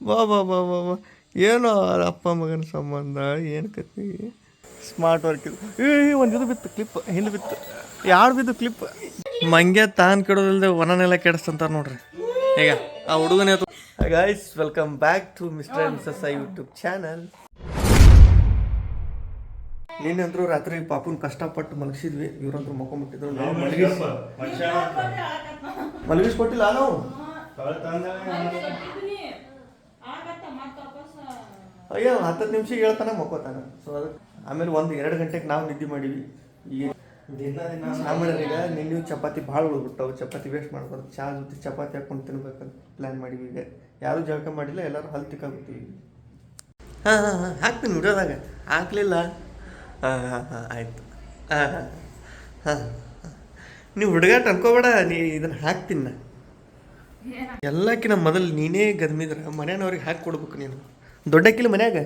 ಬಾ ಬಾ ಬಾ ಬಾ ಬಾ ಏನೋ ಅಪ್ಪ ಮಗನ ಸಂಬಂಧ ಏನು ಕತಿ ಸ್ಮಾರ್ಟ್ ವರ್ಕ್ ಇದು. ಏ ಒಂದು ಇದು ಬಿತ್ತು ಕ್ಲಿಪ್ ಹಿಂದೆ ಬಿತ್ತು. ಯಾರು ಬಿದ್ದು ಕ್ಲಿಪ್ ಮಂಗೆ ತಾನು ಕೆಡೋದಿಲ್ಲದೆ ಒನನೆಲ್ಲ ಕೆಡಿಸ್ತಂತಾರೆ ನೋಡ್ರಿ. ಈಗ ಆ ಹುಡುಗನೇ guys welcome back to mister and missus I YouTube channel ನೀನಂದ್ರು ರಾತ್ರಿ ಪಾಪುನ್ ಕಷ್ಟಪಟ್ಟು ಮಲಗಿಸಿದ್ವಿ. ಇವ್ರಂದ್ರು ಮಕ್ಕೊಂಬಿಟ್ಟಿದ್ರು ನಾವು ಮಲಗಿಸ್ ಮಲಗಿಸ್ಕೊಟ್ಟಿಲ್ಲ ನಾವು? ಅಯ್ಯೋ ಹತ್ತತ್ತು ನಿಮಿಷ ಹೇಳ್ತಾನೆ ಮಕ್ಕೋತಾನೆ. ಸೊ ಅದಕ್ಕೆ ಆಮೇಲೆ ಒಂದು ಎರಡು ಗಂಟೆಗೆ ನಾವು ನಿದ್ದೆ ಮಾಡೀವಿ ಈಗ ದಿನ ದಿನ ಈಗ ನಿನ್ನ ಚಪಾತಿ ಭಾಳ ಉಳ್ಬಿಟ್ಟವು. ಚಪಾತಿ ವೇಸ್ಟ್ ಮಾಡ್ಬಾರ್ದು. ಚಾ ಜೊತೆ ಚಪಾತಿ ಹಾಕೊಂಡು ತಿನ್ಬೇಕಂತ ಪ್ಲ್ಯಾನ್ ಮಾಡೀವಿ ಈಗ. ಯಾರೂ ಜಳಕ ಮಾಡಿಲ್ಲ ಎಲ್ಲರೂ ಹಲ್ ತಿಕ್ಕಾಗ್ಬಿಟ್ಟಿವಿ ಹಾಂ ಹಾಂ ಹಾಂ ಹಾಕ್ತೀನಿ ವಿಡಿಯೋದಾಗ ಹಾಕ್ಲಿಲ್ಲ? ಹಾಂ ಹಾಂ ಹಾಂ ಆಯಿತು. ಹಾಂ ಹಾಂ ಹಾಂ ನೀವು ಹುಡುಗಾಟ ಅನ್ಕೋಬೇಡ ನೀ ಇದನ್ನು ಹಾಕ್ತೀನಿ ನಾ. ಎಲ್ಲಕ್ಕಿಂತ ಮೊದಲು ನೀನೇ ಗದ್ಮಿದ್ರೆ ಮನೆಯವ್ರಿಗೆ ಹಾಕಿ ಕೊಡ್ಬೇಕು ನೀನು. ದೊಡ್ಡಕ್ಕಿಲ್ಲ ಮನ್ಯಾಗ?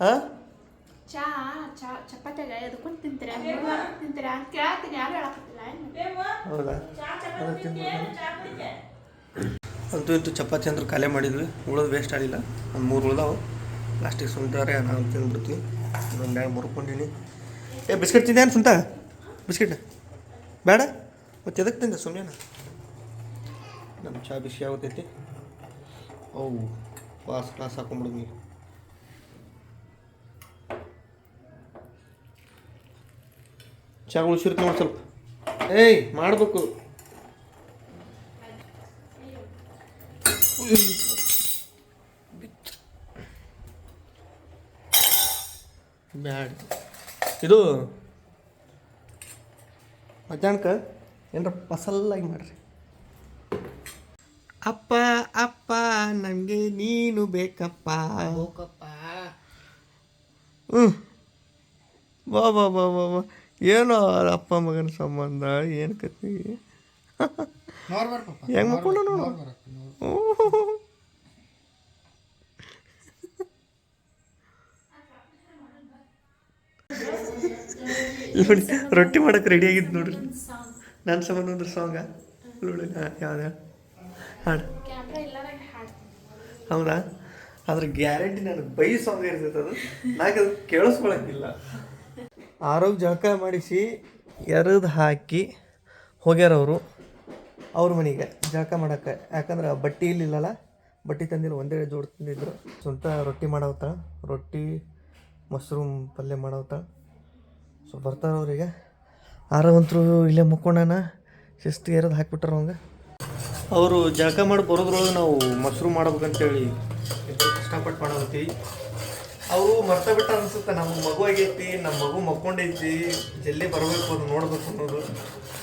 ಹಾಂ? ಚಾ ಚಾ ಚಪಾತಿಯಾಗ ಎದ್ಕೊಂಡು ತಿಂತೀರಾ? ತಿಂತೀರಾ? ಅಂತ ಯಾರು ಹೇಳಕತ್ತಿಲ್ಲ ಹೌದಾ? ಇಂತೂ ಚಪಾತಿ ಅಂದ್ರೆ ಖಾಲಿ ಮಾಡಿದ್ವಿ. ಉಳೋದು ವೇಸ್ಟ್ ಆಗಿಲ್ಲ ಒಂದು ಮೂರು ಉಳ್ದಾವು. ಪ್ಲಾಸ್ಟಿಕ್ ಸುಂಟಾರೆ ನಾವು ತಿಂದ್ಬಿಡ್ತೀವಿ. ಒಂದು ಬ್ಯಾಗ್ ಮುರ್ಕೊಂಡಿನಿ. ಏ ಬಿಸ್ಕೆಟ್ ತಿಂದೆ ಸುಂತ? ಬಿಸ್ಕೆಟ್? ಬೇಡ? ಮತ್ತೆ ಎದಕ್ಕೆ ತಿಂದೆ ಸುಮ್ಮನೆ ನಮ್ಮ ಚಾ ಬಿಸಿ ಆಗುತ್ತೈತಿ. ಓ. ಪಾಸ್ ಕ್ಲಾಸ್ ಹಾಕೊಂಡ್ಬಿಡಿ ಚಾ ಉಳಿಸಿರ್ತ ನೋಡಿ ಸ್ವಲ್ಪ. ಏಯ್, ಮಾಡಬೇಕು. ಬ್ಯಾಡ. ಇದು ಮಧ್ಯಾಹ್ನಕ್ಕೆ ಏನರ ಫಸಲ್ಲಾಗಿ ಮಾಡ್ರಿ. ಅಪ್ಪ ಅಪ್ಪ ನನಗೆ ನೀನು ಬೇಕಪ್ಪ. ಹ್ಞೂ ಬಾ ಬಾ ಬಾ ಬಾ ಬಾ ಏನೋ ಅಪ್ಪ ಮಗನ ಸಂಬಂಧ ಏನು ಕತ್ತಿ ಹೆಂಗೆ ಮಕ್ಕೊಂಡು ನೋಡು. ನೋಡಿ. ರೊಟ್ಟಿ ಮಾಡಕ್ಕೆ ರೆಡಿ ಆಗಿದ್ದು ನೋಡ್ರಿ ನನ್ನ ಸಂಬಂಧ ಒಂದು ಸಾಂಗ ನೋಡಿ ಯಾವ್ದು? ಹಾಡು. ಹೌದಾ? ಅದ್ರ ಗ್ಯಾರಂಟಿ ನನಗೆ ಬೈ ಸಾಂಗ್ ಇರ್ತೈತೆ ಅದು. ನನಗೆ ಅದು ಆರೋಗ್ಯ ಜಳಕ ಮಾಡಿಸಿ ಎರೆದು ಹಾಕಿ ಹೋಗ್ಯಾರವರು ಅವ್ರ ಮನೆಗೆ ಜಳಕ ಮಾಡಕ್ಕೆ. ಯಾಕಂದ್ರೆ ಬಟ್ಟೆ ಇಲ್ಲಿಲ್ಲಲ್ಲ ಬಟ್ಟೆ ತಂದಿಲ್ಲ, ಒಂದೇ ಜೋಡಿ ತಂದಿದ್ರು. ಸ್ವಂತ ರೊಟ್ಟಿ ಮಾಡವತ್ತ ರೊಟ್ಟಿ ಮಶ್ರೂಮ್ ಪಲ್ಯ ಮಾಡವತ್ತ ಸೊ ಬರ್ತಾರ ಅವ್ರಿಗೆ ಆರವಂತರು ಇಲ್ಲೇ ಮುಕ್ಕೊಂಡಾನ ಶಿಸ್ತು ಎರೆದು ಹಾಕ್ಬಿಟ್ರ ಅವಂಗ. ಅವರು ಜಳಕ ಮಾಡಿ ಬರೋದ್ರೊಳಗೆ ನಾವು ಮಶ್ರೂಮ್ ಮಾಡ್ಬೇಕಂತೇಳಿ ಇಷ್ಟಪಟ್ಟು ಮಾಡತ್ತೀವಿ ಅವರು ಮರ್ತ ಬಿಟ್ಟ ಅನ್ಸುತ್ತೆ. ನಮ್ಮ ಮಗು ಆಗೈತಿ, ನಮ್ಮ ಮಗು ಮಕ್ಕೊಂಡೈತಿ, ಜಲ್ದಿ ಬರಬೇಕು ಅದು ನೋಡ್ಬೇಕು ಅನ್ನೋದು.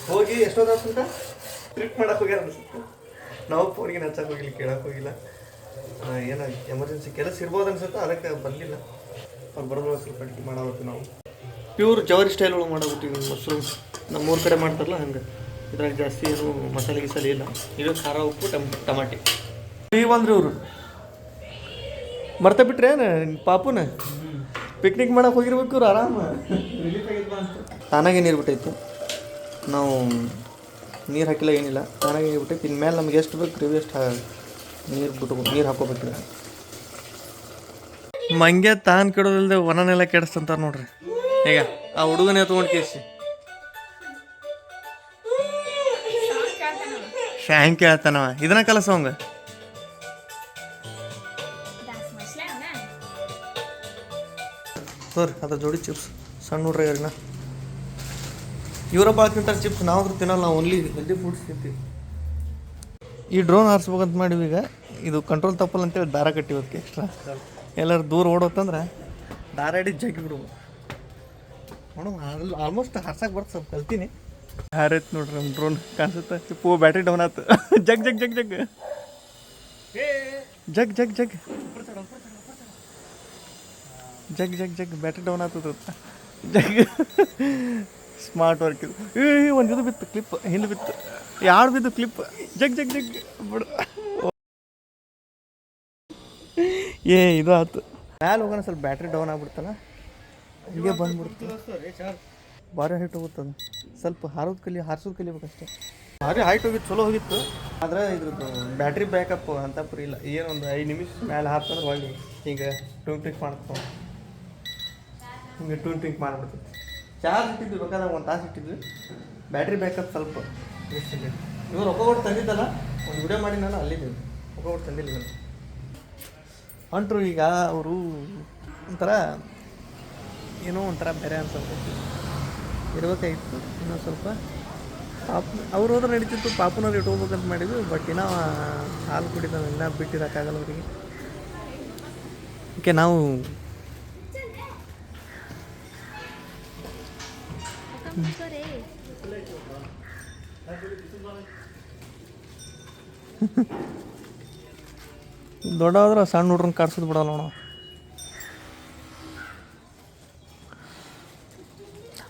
ಹೋಗಿ ಎಷ್ಟೊತ್ತು ಟ್ರಿಪ್ ಮಾಡಕ್ಕೆ ಹೋಗ್ಯಾರ ಅನ್ಸುತ್ತೆ. ನಾವು ಫೋನಿಗೆ ಹಚ್ಚಕ್ಕೆ ಹೋಗಿಲ್ಲ ಕೇಳಕ್ಕೆ ಹೋಗಿಲ್ಲ. ಏನೋ ಎಮರ್ಜೆನ್ಸಿ ಕೆಲಸ ಇರ್ಬೋದು ಅನ್ಸುತ್ತೆ, ಅದಕ್ಕೆ ಬರಲಿಲ್ಲ ಅವ್ರು ಬರೋದ್ರೊಳಗೆ ಸ್ವಲ್ಪ ಅಡುಗೆ ಮಾಡಬೇಕು ನಾವು. ಪ್ಯೂರ್ ಜವರಿ ಸ್ಟೈಲ್ ಒಳಗೆ ಮಾಡಬಿಟ್ಟಿವಿ ಮಶ್ರೂಮ್ ನಮ್ಮ ಊರ ಕಡೆ ಮಾಡ್ತಾರಲ್ಲ ಹಂಗೆ. ಇದ್ರಾಗ ಜಾಸ್ತಿ ಏನು ಮಸಾಲೆ ಗಿಸಾಲೆ ಇಲ್ಲ. ಇದು ಖಾರ, ಉಪ್ಪು, ಟಮ್, ಟಮಾಟಿ. ಫ್ರೀ ಬಂದ್ರಿ ಇವರು. ಮರ್ತಾ ಬಿಟ್ರೆ ಪಾಪುನ? ಪಿಕ್ನಿಕ್ ಮಾಡಕ್ಕೆ ಹೋಗಿರ್ಬೇಕು ಇವ್ರು ಆರಾಮ. ತಾನಾಗೆ ನೀರು ಬಿಟ್ಟೈತಿ. ನಾವು ನೀರು ಹಾಕಿಲ್ಲ ಏನಿಲ್ಲ. ತಾನಾಗೆ ನೀರು ಬಿಟ್ಟೈತಿ. ಇನ್ಮೇಲೆ ನಮ್ಗೆ ಎಷ್ಟು ಬೇಕು ರೀ ಎಷ್ಟು ನೀರು ಬಿಟ್ಟು ನೀರು ಹಾಕೋಬೇಕು ಮಂಗೆ ತಾನು ಕೆಡೋದಿಲ್ಲದೆ ಒನನೆಲ್ಲ ಕೆಡಿಸ್ತಂತಾರೆ ನೋಡ್ರಿ. ಈಗ ಆ ಹುಡುಗನೇ ತೊಗೊಂಡು ಕೇಸಿ ಶಾಂಕ್ ಹೇಳ್ತಾನವ ಇದನ್ನ ಕಲ ಸಾಂಗ್ ಸರ್, ಅದ್ರ ಜೋಡಿ ಚಿಪ್ಸ್ ಸಣ್ಣ ನೋಡ್ರಿ ಇವ್ರನ್ನ ಇವರ ಭಾಳ ತಿಂತಾರೆ ಚಿಪ್ಸ್ ನಾವು ತಿನ್ನಲ್ಲ, ನಾವು ಓನ್ಲಿ ಹೆಲ್ದಿ ಫುಡ್ಸ್ ತಿಂತೀವಿ. ಈ ಡ್ರೋನ್ ಹಾರಿಸ್ಬೇಕಂತ ಮಾಡಿವಿ ಈಗ. ಇದು ಕಂಟ್ರೋಲ್ ತಪ್ಪಲ್ಲ ಅಂತೇಳಿ ದಾರ ಕಟ್ಟಿವಿ ಅದಕ್ಕೆ ಎಕ್ಸ್ಟ್ರಾ ಎಲ್ಲರೂ ದೂರ ಓಡೋತಂದ್ರೆ ದಾರ ಹಿಡಿದು ಜಗ್ಗಿ ಬಿಡ್ಬೋದು ನೋಡೋಣ ಆಲ್ಮೋಸ್ಟ್ ಹಾರ್ಸಕ್ಕೆ ಬರ್ತ ಸ್ವಲ್ಪ, ಕಲ್ತೀನಿ. ಹಾರೈತ್ ನೋಡ್ರಿ ನಮ್ಮ ಡ್ರೋನ್ ಕಾಣಿಸುತ್ತೆ. ಚಿಪ್ಪು ಬ್ಯಾಟ್ರಿ ಡೌನ್ ಆಯ್ತು ಜಗ್ ಜಗ್ ಜಗ್ ಜಗ್. ಜಗ್ ಜಗ್ ಜಗ್. ಜಗ್ ಜಗ್ ಜಗ್. ಬ್ಯಾಟ್ರಿ ಡೌನ್ ಆಗ್ತದ ಜಗ್. ಸ್ಮಾರ್ಟ್ ವರ್ಕ್ ಇದು. ಏ ಒಂದು ಇದು ಬಿತ್ತು ಕ್ಲಿಪ್ ಹಿಂದೆ ಬಿತ್ತು. ಯಾರು ಬಿದ್ದು ಕ್ಲಿಪ್ ಜಗ್ ಜಗ್ ಜಗ್. ಬಿಡು. ಏ, ಇದು ಆಯ್ತು ಮ್ಯಾಲೆ ಹೋಗೋಣ, ಸ್ವಲ್ಪ ಬ್ಯಾಟ್ರಿ ಡೌನ್ ಆಗ್ಬಿಡ್ತಲ್ಲ? ಹಿಂಗೆ ಬಂದ್ಬಿಡ್ತು. ಭಾರಿ ಹೈಟ್ ಹೋಗುತ್ತದು. ಸ್ವಲ್ಪ ಹಾರೋದು ಕಲಿ, ಹಾರಿಸೋದು ಕಲಿಬೇಕಷ್ಟೇ ಭಾರಿ ಹೈಟ್ ಹೋಗಿತ್ತು, ಚಲೋ ಹೋಗಿತ್ತು. ಆದ್ರೆ ಇದ್ರದ್ದು ಬ್ಯಾಟ್ರಿ ಬ್ಯಾಕಪ್ ಅಂತ ಪುರಿ ಇಲ್ಲ ಏನೊಂದು ಐದು ನಿಮಿಷ ಮೇಲೆ ಹಾರ್ತಂದ್ರೆ ಒಳ್ಳೆ ಹಿಂಗೆ ಟೂನ್ ಟಿಂಕ್ ಮಾಡ್ತಾವೆ ಹಿಂಗೆ ಟೂನ್ ಟಿಂಕ್ ಮಾಡಿಬಿಡ್ತೈತಿ ಚಾರ್ಜ್ ಇಟ್ಟಿದ್ವಿ ಬೇಕಾದ್ರೆ ಒಂದು ತಾಸು ಇಟ್ಟಿದ್ವಿ. ಬ್ಯಾಟ್ರಿ ಬ್ಯಾಕಪ್ ಸ್ವಲ್ಪ. ಇವ್ರು ರೊಕ್ಕ ಕೊಟ್ಟು ತಂದಿದ್ದಲ್ಲ, ಒಂದು ವಿಡಿಯೋ ಮಾಡಿ ನಾನು ರೊಕ್ಕ ಕೊಟ್ಟು ತಂದಿಲ್ಲ ನಾನು ಹೊಂಟ್ರು ಈಗ ಅವರು ಒಂಥರ ಏನೋ ಒಂಥರ ಬೇರೆ ಅನ್ಸಲ್ತೈತಿ ಇರ್ಬೇಕಾಗಿತ್ತು ಇನ್ನೊಂದು ಸ್ವಲ್ಪ ಪಾಪ, ಅವ್ರು ಹೋದ್ರೆ ನಡೀತಿತ್ತು. ಪಾಪನವ್ರು ಇಟ್ಕೋಬೇಕಂತ ಮಾಡಿದ್ವಿ. ಬಟ್ ಇನ್ನೂ ಹಾಲು ಕುಡಿದ ಇನ್ನೂ ಬಿಟ್ಟಿರೋಕ್ಕಾಗಲ್ಲ ಅವರಿಗೆ. ಓಕೆ ನಾವು ದೊಡ್ಡವಾದ್ರೆ ಸಣ್ಣ ಹುಡ್ರನ್ನ ಕಾಡ್ಸೋದು ಬಿಡಲ್ಲ ನಾವು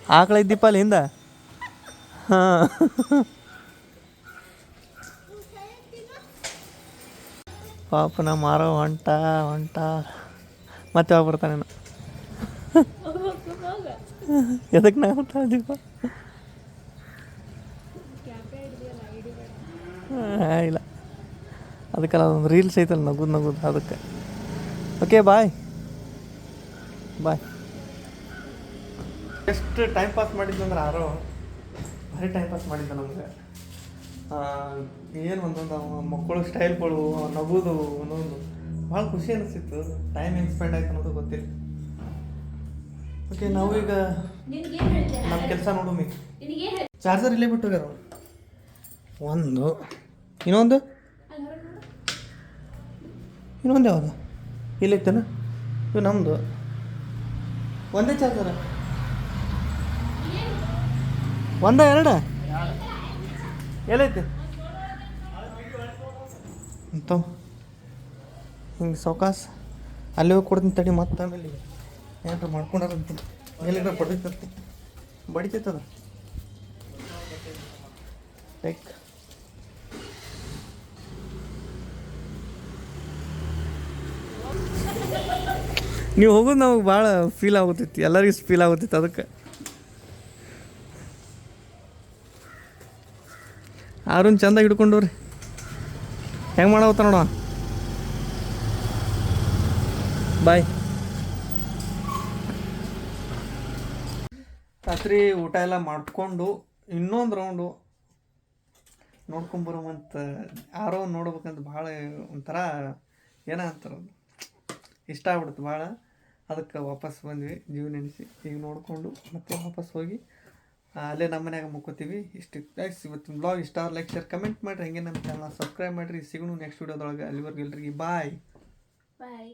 ಆಕಳ ಇದ್ದಿಪ್ಪ ಅಲ್ಲಿ ಹಿಂದ ಪಾಪ ನಾ ಮಾರೋ ಹೊಂಟ ಹೊಂಟ. ಮತ್ತೆ ಯಾವಾಗ ಬರ್ತಾನೇನು ಎದಕ್ಕೆ ನಾ ಹೊಂಟ ದೀಪ? ಇಲ್ಲ. ಅದಕ್ಕೆಲ್ಲ ಒಂದು ರೀಲ್ಸ್ ಐತಲ್ಲ, ನಗುದು ನಗುದು, ಅದಕ್ಕೆ. ಓಕೆ ಬಾಯ್ ಬಾಯ್ ಎಷ್ಟು ಟೈಮ್ ಪಾಸ್ ಮಾಡಿದ್ದಂದ್ರೆ ಆರೋ ಭಾರಿ ಟೈಮ್ ಪಾಸ್ ಮಾಡಿದ್ದ ನಮಗೆ. ಏನು ಒಂದೊಂದು ಮಕ್ಕಳು ಸ್ಟೈಲ್ಗಳು ನಗೋದು ಒಂದೊಂದು. ಭಾಳ ಖುಷಿ ಅನಿಸ್ತಿತ್ತು ಟೈಮ್ ಹೆಂಗೆ ಸ್ಪೆಂಡ್ ಆಯ್ತು ಅನ್ನೋದು ಗೊತ್ತಿಲ್ಲ. ಓಕೆ ನಾವು ಈಗ ನಮ್ಮ ಕೆಲಸ ನೋಡು ಮೀ ನಿನಗೇನು ಹೇಳಿ ಚಾರ್ಜರ್ ಇಲ್ಲೇ ಬಿಟ್ಟು ಹೋಗ್ಯಾರ ಒಂದು ಇನ್ನೊಂದು? ಇನ್ನೊಂದು ಯಾವುದು? ಇಲ್ಲೈತೇನ ಇವು ನಮ್ಮದು ಒಂದೇ ಚಾರ್ಜರ ಒಂದ, ಎರಡ. ಎಲ್ಲೈತಿ ಅಂತ ಹಿಂಗೆ ಸೌಕಾಸ್. ಅಲ್ಲಿ ಹೋಗಿ ಕೊಡ್ತೀನಿ ತಡಿ, ಮತ್ತೆ ಆಮೇಲೆ ಏನಾರ ಮಾಡ್ಕೊಂಡಾರಂತ ಎಲ್ಲಿರ ಬಡಿತಂತ? ಬಡಿತೈತದ? ಲೈಕ್ ನೀವು ಹೋಗೋದು ನಮಗೆ ಭಾಳ ಫೀಲ್ ಆಗುತ್ತೈತಿ. ಎಲ್ಲರಿಗೂ ಫೀಲ್ ಆಗುತ್ತೈತಿ ಅದಕ್ಕೆ. ಆರೊಂದು ಚಂದ ಹಿಡ್ಕೊಂಡವ್ರಿ? ಹೆಂಗೆ ಮಾಡವತ್ತ ನೋಡ ಬಾಯ್. ರಾತ್ರಿ ಊಟ ಎಲ್ಲ ಮಾಡಿಕೊಂಡು ಇನ್ನೊಂದು ರೌಂಡು ನೋಡ್ಕೊಂಬರುವಂತ ಯಾರೋ ನೋಡ್ಬೇಕಂತ ಭಾಳ ಒಂಥರ ಏನ ಅಂತಾರ ಇಷ್ಟ ಆಗ್ಬಿಡ್ತು ಭಾಳ. ಅದಕ್ಕೆ ವಾಪಸ್ ಬಂದ್ವಿ, ಜೀವ ನೆನೆಸಿ. ಈಗ ನೋಡಿಕೊಂಡು ಮತ್ತೆ ವಾಪಸ್ ಹೋಗಿ ಅಲ್ಲೇ ನಮ್ಮ ಮನ್ಯಾಗ ಮುಕ್ಕೋತೀವಿ. ಇಷ್ಟು ಗೈಸ್ ಇವತ್ತಿನ ಬ್ಲಾಗ್ ಇಷ್ಟ ಲೈಕ್ ಶೇರ್ ಕಮೆಂಟ್ ಮಾಡಿರಿ. ಹಂಗೆ ನಮ್ಮ ಚಾನಲ್ ಸಬ್ಸ್ಕ್ರೈಬ್ ಮಾಡಿರಿ. ಸಿಗೋಣ ನೆಕ್ಸ್ಟ್ ವೀಡಿಯೋದೊಳಗೆ ಅಲ್ಲಿವರೆಗೆ ಎಲ್ರಿಗೆ ಬಾಯ್ ಬಾಯ್